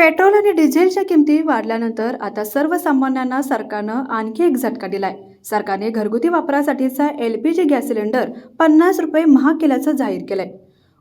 Petrol आणि डिझेलच्या किमती वाढल्यानंतर आता सर्वसामान्यांना सरकारनं आणखी एक झटका दिलाय. सरकारने घरगुती वापरासाठीचा L P G gas cylinder पन्नास रुपये महाग केल्याचं जाहीर केलंय.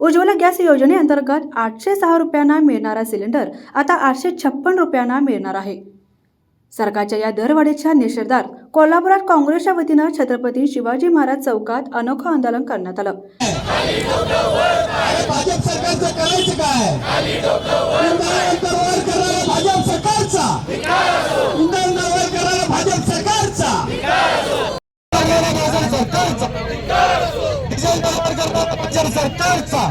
उज्ज्वला गॅस योजनेअंतर्गत आठशे सहा रुपयांना मिळणारा सिलेंडर आता आठशे छप्पन रुपयांना मिळणार आहे. सरकारच्या या दरवाढीच्या निषेधात कोल्हापुरात काँग्रेसच्या वतीनं छत्रपती शिवाजी महाराज चौकात अनोखं आंदोलन करण्यात आलं. भाजप सरकारचं करायचं काय करणारा सरकारचा.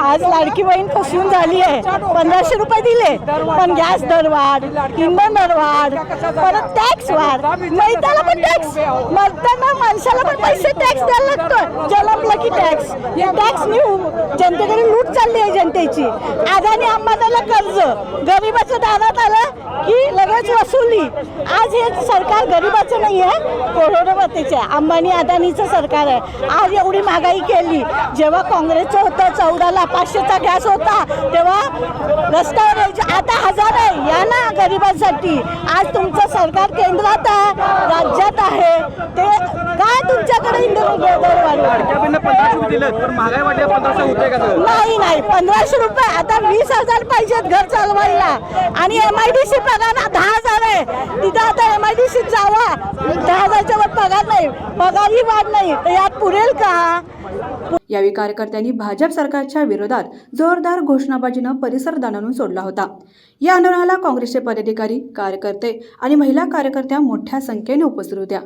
आज लाडकी बहीण फसवून झाली आहे. पंधराशे रुपये दिले. पण गॅस दरवाढ इंधन दरवाढ परत टॅक्स वाढ. मैताला पण टॅक्स मरताना माणसाला पण पैसे टॅक्स द्यायला लागतो जलमलं की टॅक्स हे टॅक्स जनतेकडे लूट चालली आहे जनतेची. आदानी अंबादाला कर्ज. गरीबाच्या दारात आलं की वसुली आज हे सरकार गरीबाचं नाही आहे करोडपतीचं आहे. अंबानी अदानीचं सरकार आहे. आज एवढी महागाई केली. जेव्हा काँग्रेसचं होतं चौदाला पाचशेचा गॅस होता तेव्हा रस्त्यावर यायचे. आता हजार आहे. या ना गरिबांसाठी. आज तुमचं सरकार केंद्रात आहे राज्यात आहे. ते काय तुमच्याकडे? नाही नाही. पंधराशे रुपये. आता वीस हजार पाहिजेत घर चालवायला. आणि एम आय डी सी पगार दहा हजार आहे. तिथं आता एम आय डी सी जावा. दहा हजारच्या वर पगार नाही. पगारही वाढ नाही. तर यात पुरेल का? यावेळी कार्यकर्त्यांनी भाजप सरकारच्या विरोधात जोरदार घोषणाबाजीनं परिसर दानावून सोडला होता. या आंदोलनाला काँग्रेसचे पदाधिकारी कार्यकर्ते आणि महिला कार्यकर्त्या मोठ्या संख्येने उपस्थित होत्या.